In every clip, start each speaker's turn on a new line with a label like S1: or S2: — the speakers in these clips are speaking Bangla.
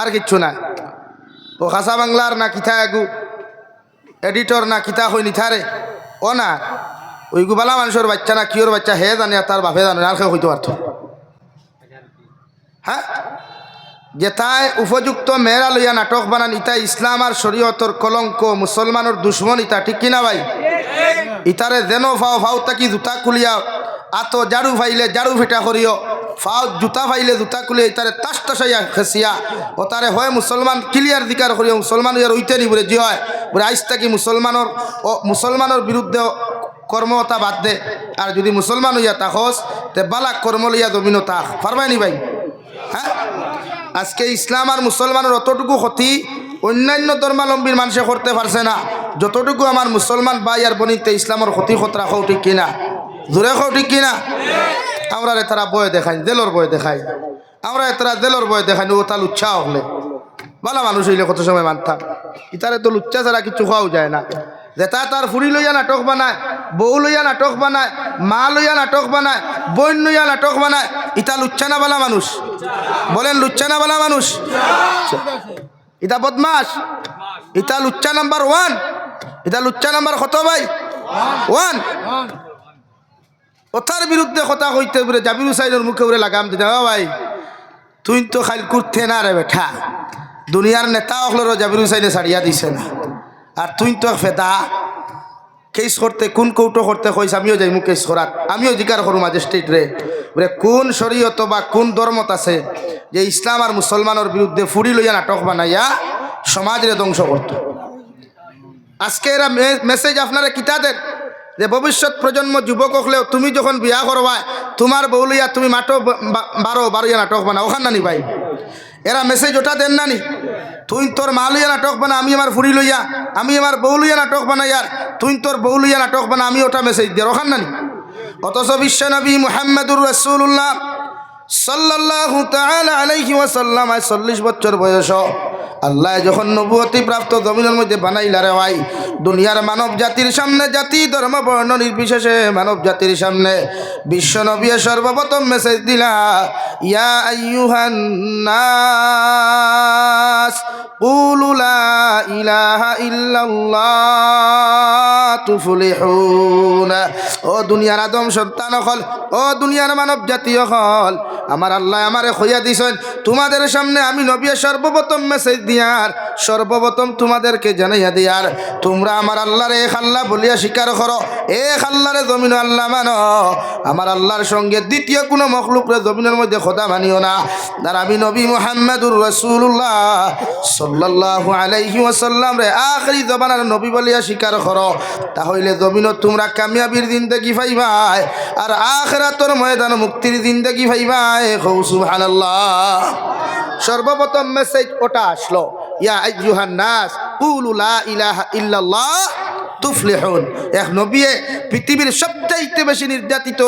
S1: আর কিচ্ছু না ও খাসা বাংলার না কিথা এগু এডিটর না কিতা হই নিথারে ও না ওই গুবালা মানুষের বাচ্চা না কিওর বাচ্চা হে জানে তার বাপে জানে, আর কেউ হইতে পারত। হ্যাঁ? যেথায় উপযুক্ত মেয়েরা লইয়া নাটক বানান, ইতা ইসলাম আর শরীয়তর কলঙ্ক, মুসলমানের দুশ্মন ইতা, ঠিক কিনা ভাই? ইতারে যেন ফাও ফাও তাকি জুতা খুলিয়া, আত জাড়ু ফাইলে জাড়ু ফিটা করিও। ফাও জুতা ফাইলে জুতা খুলিয়া ইতারে তাস তাসাইয়া খেসিয়া ও তারে হয় মুসলমান ক্লিয়ার দিকার করিও মুসলমান ইয়ার উইতে নি বলে জি হয়। বলে আইস তাকি মুসলমানের ও মুসলমানের বিরুদ্ধে কর্মতা বাদ দে। আর যদি মুসলমান হইয়া তাহস তে বালাক কর্ম লইয়া জমিনও তাহ পারবাই নি ভাই? হ্যাঁ আজকে ইসলাম আর মুসলমানের অতটুকু ক্ষতি, অন্যান্য ধর্মাবলম্বীর মানুষে করতে পারছে না। যতটুকু আমার মুসলমান ভাই আর বনিতে ইসলামের ক্ষতি খতরা খাও ঠিক কিনা? জোরে খাও ঠিক কিনা? আমরা তারা বয়ে দেখাই দেলর বয়ে দেখাই আমরা তারা দেলর বয়ে দেখাই ও তার উৎসাহ হলে। ভালো মানুষ হইলে কত সময় মানতাম ইতারে তো লুচ্চা ছাড়া কিছু খাওয়াও যায় না। যেটা তার ফুরি লইয়া নাটক বানায়, বউ লইয়া নাটক বানায়, মা লইয়া নাটক বানায়, বোন লইয়া নাটক বানায় ইটা লুচ্চা না বালা মানুষ? বলেন লুচ্চা না বালা মানুষ? ইতা বদমাস ইটা লুচ্চা নাম্বার ওয়ান? ইটা লুচ্চা নাম্বার কত ভাই? ওয়ান? কথার বিরুদ্ধে কথা কইতে বলে জাবির হুসাইনের মুখে উড়ে লাগাম দিতে। "ও ভাই তুই তো খালি করতে না রে বেঠা। দুনিয়ার নেতা হলেরও জাবির হুসাইনে ছাড়িয়া দিছে না। আর তুই তো ফেদা। কেস করতে কোন কৌটো করতে কইস আমিও যাইমু কেস করাত আমিও জিকার করু ম্যাজিস্ট্রেট রে বলে, কোন শরীয়ত বা কোন ধর্মত আছে যে ইসলাম আর মুসলমানের বিরুদ্ধে ফুড়ি লইয়া নাটক বানাইয়া সমাজরে ধ্বংস করত আজকে এরা মেসেজ আপনারা কিতা দেন যে ভবিষ্যৎ প্রজন্ম যুবক হলেও তুমি যখন বিয়া করবা তোমার বউ লইয়া তুমি বা- বারো বারোইয়া নাটক বানাও ওখান নানি ভাই। এরা মেসেজ ওটা দেন নানি। তুই তোর মা লইয়া নাটক বানা, আমি আমার ফুড়ি লইয়া, আমি আমার বউ নাটক বানাই আর তুই তোর বউ নাটক বানা, আমি ওটা মেসেজ দিয়ে ওখান নানি। অথচ বিশ্বনবী মুহাম্মদুর রসুল্লাহ তাআলা আলাইহি ওয়াসাল্লাম চল্লিশ বছর বয়স আল্লাহ যখন নবুয়তি প্রাপ্ত জমিনের মধ্যে বানাইলা রে ভাই, দুনিয়ার মানব জাতির সামনে, জাতি, ধর্ম, বর্ণ নির্বিশেষে মানব জাতির সামনে বিশ্ব নবী সর্বপ্রথম মেসেজ দিলা, ইয়া আইয়ুহান নাস, কুলু লা ইলাহা ইল্লাল্লাহ তুফলিহুন। ও দুনিয়ার আদম সন্তান হল ও দুনিয়ার মানব জাতীয় হল আমার আল্লাহ আমারে খইয়া দিছেন, তোমাদের সামনে আমি নবী সর্বপ্রথম মেসেজ দিয়ার, সর্বপ্রথম তোমাদেরকে জানাইয়া দিয়ার, তোমরা আমার আল্লাহর এক আল্লাহ বলিয়া স্বীকার করো। এক আল্লাহরে জমিন আল্লাহ মানো। আমার আল্লাহর সঙ্গে দ্বিতীয় কোনো মখলুকরে জমিনের মধ্যে খোদা মানিও না। আর আমি নবী মোহাম্মদুর রসুল্লাহ সাল্লাল্লাহু আলাইহি ওয়াসাল্লাম রে আখরি জবানার নবী বলিয়া স্বীকার করো। তাহলে জমিনত তোমরা কামিয়াবির দেখি পাইবাই, আর আখরাতর ময়দান মুক্তির দেখি পাইবাই। হৌ সুবহানাল্লাহ। সর্বপ্রথম মেসেজ ওটা আসলো। ইয়া নাস পৃথিবীর সবচাইতে বেশি নির্যাতিত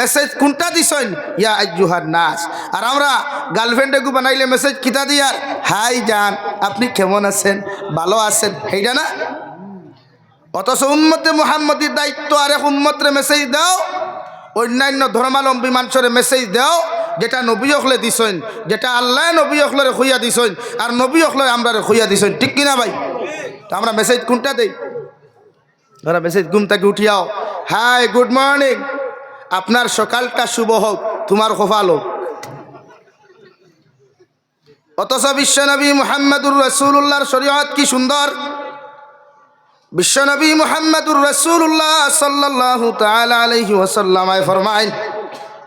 S1: মেসেজ কোনটা দিছেন? ইয়া আইয়ুহান নাস আর আমরা গার্লফ্রেন্ডে গু বানাইলে মেসেজ কিতা দিয়ার হাই জান, আপনি কেমন আছেন? ভালো আছেন? সেইটা না? অথচ উম্মতে মুহাম্মদের দায়িত্ব আর এক উম্মতরে মেসেজ দাও, অন্যান্য ধর্মালম্বী মানুষের মেসেজ দাও যেটা নবী অখলে দিছেন, যেটা আল্লাহ নবী অখলরে খুইয়া দিছেন, আর নবী অখলরে আমরা খুইয়া দিছেন, ঠিক কিনা ভাই? তো আমরা মেসেজ কোনটা দেই? ধরা মেসেজ ঘুম থেকে উঠিয়াও, হাই গুড মর্নিং আপনার সকালটা শুভ হোক, তোমার খোফাল। হোক অথচ বিশ্বনবী মুহাম্মদুর রসুল্লাহর শরীয়ত কি সুন্দর? বিশ্বনবী মুহাম্মদুর রসুল্লাহ সাল্লাল্লাহু তাআলা আলাইহি ওয়াসাল্লামায় ফরমাইন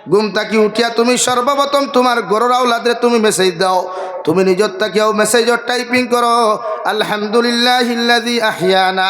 S1: ঘুম তাকি উঠিয়া তুমি সর্বপ্রথম তোমার গরুর আউলাদরে তুমি মেসেজ দাও। তুমি নিজের তাকেও মেসেজর টাইপিং করো। আলহামদুলিল্লাহ আহিয়ানা।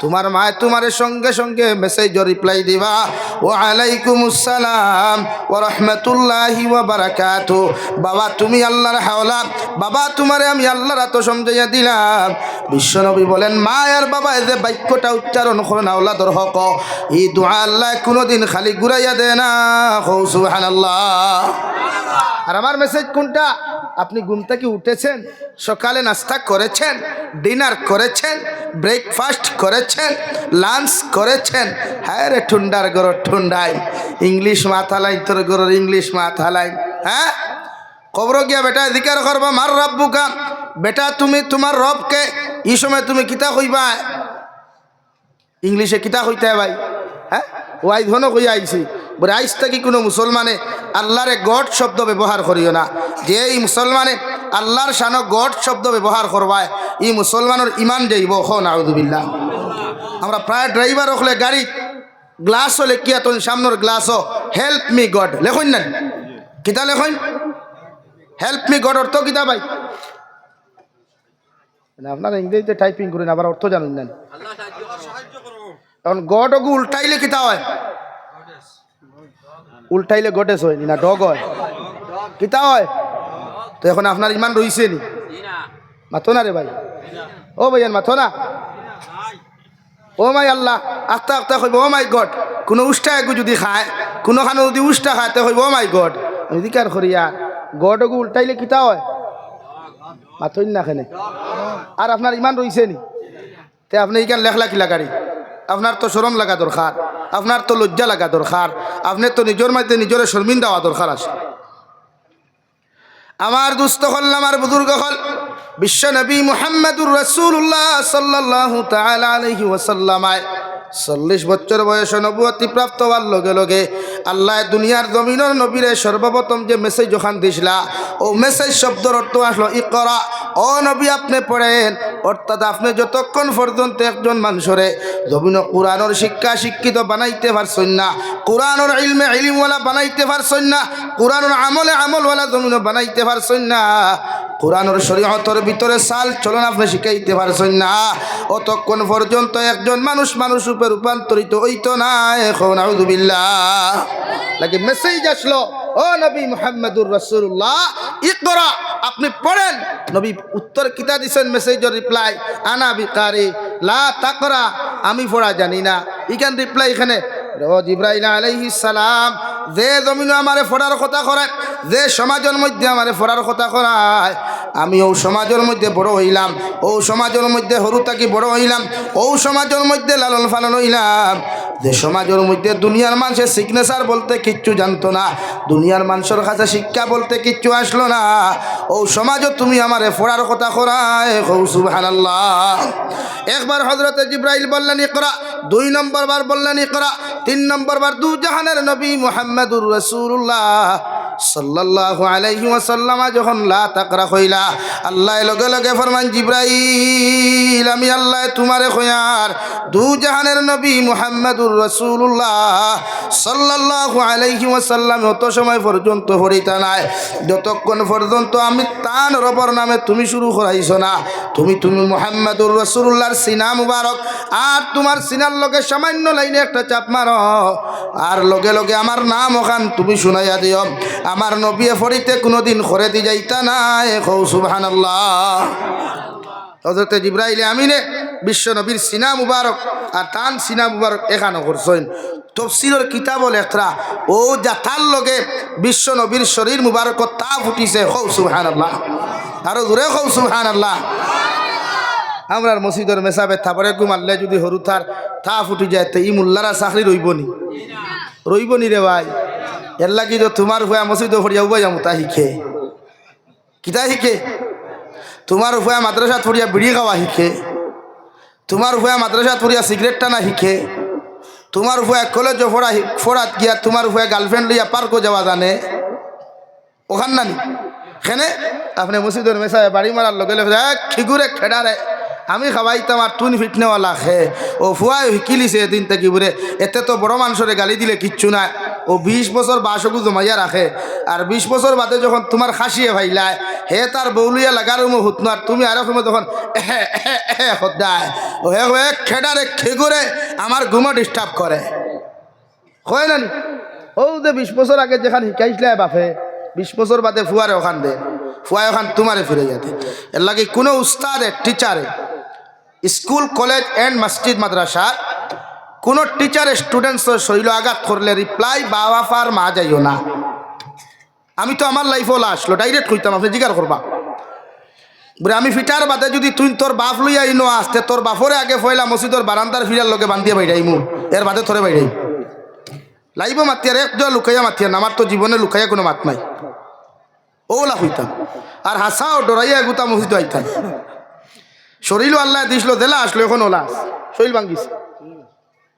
S1: তোমার মায় তোমার সঙ্গে সঙ্গে মেসেজ রিপ্লাই দিবা। ও আলাইকুম আসসালাম ও রহমতুল্লাহি বারাকাত। বাবা, তুমি আল্লাহর হাওলা বাবা, তোমারে আমি আল্লাহর এত সমঝাইয়া দিলাম। বিশ্বনবী বলেন, মা আর বাবা যে বাক্যটা উচ্চারণ করেন আল্লাহর হক। এই দোয়া আল্লাহ কোনোদিন খালি ঘুরাইয়া দেয় না। হৌ, সুবহানাল্লাহ। আর আমার মেসেজ কোনটা? আপনি ঘুম থেকে উঠেছেন, সকালে নাস্তা করেছেন ডিনার করেছেন ব্রেকফাস্ট করেছেন লাঞ্চ করেছেন। হ্যাঁ রে ঠুন্ডার গর, ঠুন্ডাই। ইংলিশ মাথালাই তোর গরর ইংলিশ মাথালাই হ্যাঁ? কবর গিয়া বেটা দিকার করবা, মার রব্বুকা। বেটা, তুমি তোমার রবকে এই সময় তুমি কিতা কইবা? ইংলিশে কিতা কইতে ভাই? হ্যাঁ? ওয়াই ধনও কই আইছি। বলে আইস থাকি কোনো মুসলমানে? আল্লাহরে গড শব্দ ব্যবহার করিও না। যে এই মুসলমানে আল্লাহর সানো গড শব্দ ব্যবহার করবায় এই মুসলমানের ইমান যাইব হ নাউদুবিল্লাহ আমরা প্রায় ড্রাইভার হলে গাড়ি গ্লাস হলে কি এত সামনের গ্লাসও হেল্প মি গড লেখুন না? কিতা লেখুন হেল্প মি গড অর্থ কিতা ভাই? আপনারা ইংরেজিতে টাইপিং করেন আবার অর্থ জানুন না। এখন গড ওগু উল্টাইলে কিতা হয়? উল্টাইলে গডেস হয় না ডগ হয়। কিতা হয়? তো এখন আপনার ইমান রইছে নি? মাথো না রে ভাই। ও ভাইয়ান, মাথো না। ও মাই আল্লাহ আস্তে আস্তে কইব, ও মাই গড, কোনো উষ্টা একু যদি খায় কোনো খানো যদি উষ্টা খায়, তো কইব, ও মাই গড। আমি দিকার করিয়া গড ওগু উল্টাইলে কিতা হয়? মাথইন না খেনে। আর আপনার ইমান রইছে নি? তে আপনি ইখান লেখলা কিলা গাড়ি? আপনার তো শরম লাগা দরকার, আপনার তো লজ্জা লাগা দরকার, আপনি তো নিজের মাঝে নিজের শর্মিন দেওয়া দরকার আছে। আমার দুস্থ হল আমার বুজুর্গ হল। বিশ্ব নবী মুহাম্মদুর রসুল্লাহ সাল্লাহ তালা আলহি ওসাল্লামায় চল্লিশ বছর বয়স নবুয়তি প্রাপ্ত হওয়ার লগে লগে আল্লাহ দুনিয়ার জমিনের নবীরে সর্বপ্রথম যে মেসেজ ওখান দিছিলা, ও মেসেজ শব্দর অর্থ আসলো ই করা ও নবী, আপনি পড়েন, অর্থাৎ আপনি যতক্ষণ পর্যন্ত একজন মানুষরে জমিন কোরআনের শিক্ষা শিক্ষিত বানাইতে পারছেন না, কোরআনের ইলমে ইলিমওয়ালা বানাইতে পারছেন না, কোরআনের আমলে আমলওয়ালা জমিন বানাইতে পারছেন না কোরআনের শরীয়তর ভিতরে সাল চলন আপনি শিখাইতে পারছেন না। অতক্ষণ পর্যন্ত একজন মানুষ মানুষ রূপে রূপান্তরিত হইতো না, এখন আউদুবিল্লাহ লাগে মেসেজ আসলো, ও নবী মোহাম্মদুর রসুল্লাহ ইকরা, আপনি পড়েন। নবী উত্তর কিতা দিছেন মেসেজের রিপ্লাই আনা বিকারি, লা তাকরা, আমি পড়া জানি না। ইখান রিপ্লাই এখানে রোজ ইব্রাহিম আলাইহিস সালাম যে জমিন আমারে ফোড়ার কথা করায়, যে সমাজের মধ্যে আমারে ফোড়ার কথা করায়, আমি ও সমাজের মধ্যে বড় হইলাম, ও সমাজের মধ্যে হরু থাকি বড় হইলাম, ও সমাজের মধ্যে লালন ফালন হইলাম যে সমাজের মধ্যে দুনিয়ার মানুষের সিগনেচার বলতে কিচ্ছু জানতো না। দুনিয়ার মানুষের কাছে শিক্ষা বলতে কিচ্ছু আসলো না। ও সমাজও তুমি আমারে ফোড়ার কথা করায় একবার হজরত জিব্রাইল বললেন, ইকরা। দুই নম্বর বার বললেন, ইকরা। তিন নম্বর বার, দু জাহানের নবী মুহাম্মদুর রাসূলুল্লাহ সাল্লাল্লাহু আলাইহি ওয়াসাল্লাম যখন লা তাকরা কইলা আল্লাহ লগে লগে ফরমান, জিব্রাইল, আমি আল্লাহ তোমারে কয়ার দু জাহানের নবী মুহাম্মদুর রাসূলুল্লাহ সাল্লাল্লাহু আলাইহি ওয়াসাল্লাম অত সময় পর্যন্ত হরিতা নাই। যতক্ষণ পর্যন্ত আমি তান রবর নামে তুমি শুরু করাইছো না, তুমি তুমি মুহাম্মদুর রাসূলুল্লাহর সিনা মুবারক আর তোমার সিনার লগে সামান্য লাইনে একটা চাপ মারো। আর লগে লগে আমার নাম ওখান তুমি শুনাইয়া দিও। আমার নবী ফরিতে কোনোদিন খরে যাইতা নাই। কৌ সুবহানাল্লাহ। হজরত জিব্রাইলে আমিনে বিশ্ব নবীর সিনা মুবারক আর তান সিনা মুবারক এখানে করছেন। তফসিলের কিতাব লেখরা ও যাতার লগে বিশ্ব নবীর শরীর মুবারক তা ফুটিছে হৌ সুবহান আল্লাহ আরও দূরে হৌ সুবহান আল্লাহ আমরার মসজিদের মেসাবে থাপরে ঘুমারলে যদি হরু থার থা ফুটি যায়, তো ই মোল্লারা চাকরি রইব নি রইব রে ভাই। এর লাগি তো তোমার হুয়া মসজিদ ফরিয়া উবাই যাব তা শিখে কিতা শিখে তোমার হুয়া মাদ্রাসা ফরিয়া বিড়ি খাওয়া শিখে। তোমার হুয়া মাদ্রাসা ফরিয়া সিগারেট টানা শিখে। তোমার হুয়া কলেজ ফোড়া ফোড়াত গিয়া তোমার হুয়া গার্লফ্রেন্ড লইয়া পার্কও যাওয়া জানে। ওখান নানি? খেনে আপনি মসজিদের মেসায় বাড়ি মারার লগে লগে খিগুরে খেডারে আমি খাওয়াইতাম আর তুন ফিটনেওয়ালা খে। ও ফুয়াই শিকিলিছে এদিন থেকে বুড়ে এতে তো বড় মানুষরে গালি দিলে কিচ্ছু নাই ও বিশ বছর বাসকু জমাইয়া রাখে। আর বিশ বছর বাদে যখন তোমার খাসিয়ে ভাইলায়, হে তার বৌলিয়া লাগার মো হুতনার তুমি আরও সময় তখন হে খেডারে, খেগুরে আমার ঘুমো ডিস্টার্ব করে। হয় না? ও যে বিশ বছর আগে যেখানে শিকাইছিলে বাপে, বিশ বছর বাদে ফুয়ারে ওখান দে। ফুয়ায় ওখান তোমারে ফিরে যেতে। এর লাগে কোনো উস্তাদে টিচারে স্কুল, কলেজ অ্যান্ড মসজিদ মাদ্রাসা কোনো টিচার স্টুডেন্টসের শৈল আঘাত করলে রিপ্লাই বাবা ফার মা যাইও না। আমি তো আমার লাইফও আসলো ডাইরেক্ট কইতাম, আপনি জিজ্ঞার করবা। বলে আমি ফিটার বাদে যদি তুই তোর বাপ লইয়া ইনো আসতে, তোর বাপরে আগে ফয়লা মসজিদর বারান্দার ফিরার লোকে বান্ধিয়ে বাইরাই মু, এর বাদে তোরে বাইরাই লাইব মাতিয়ার এক একজন লুকাইয়া মাতিয়ার আমার তো জীবনে লুকাইয়া কোনো মাত নাই। ওলা হইতাম, আর হাসাও ডরাইয়া এগুতা মসজিদ আইতাম। শরীরও আল্লাহ দিছিল দেলা আসলো, এখন ওলা। শরীর ভাঙ্গিছে।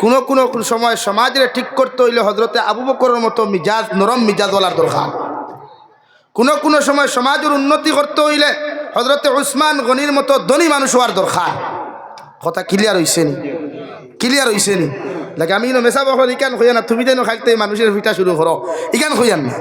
S1: কোনো কোনো সময় সমাজের ঠিক করতে হইলে হজরতে আবু বকরের মতো মিজাজ, নরম মিজাজওয়ালার দরকার। কোনো কোনো সময় সমাজের উন্নতি করতে হইলে হজরতে উসমান গনির মতো ধনী মানুষ হওয়ার দরকার। কথা ক্লিয়ার হয়েছে নি? ক্লিয়ার হয়েছে নি? আমি মেসা বকর ইকান হইয়া না, তুমি যেন খাইতে মানুষের ভিটা শুরু করো। ইকান হইয়ান না।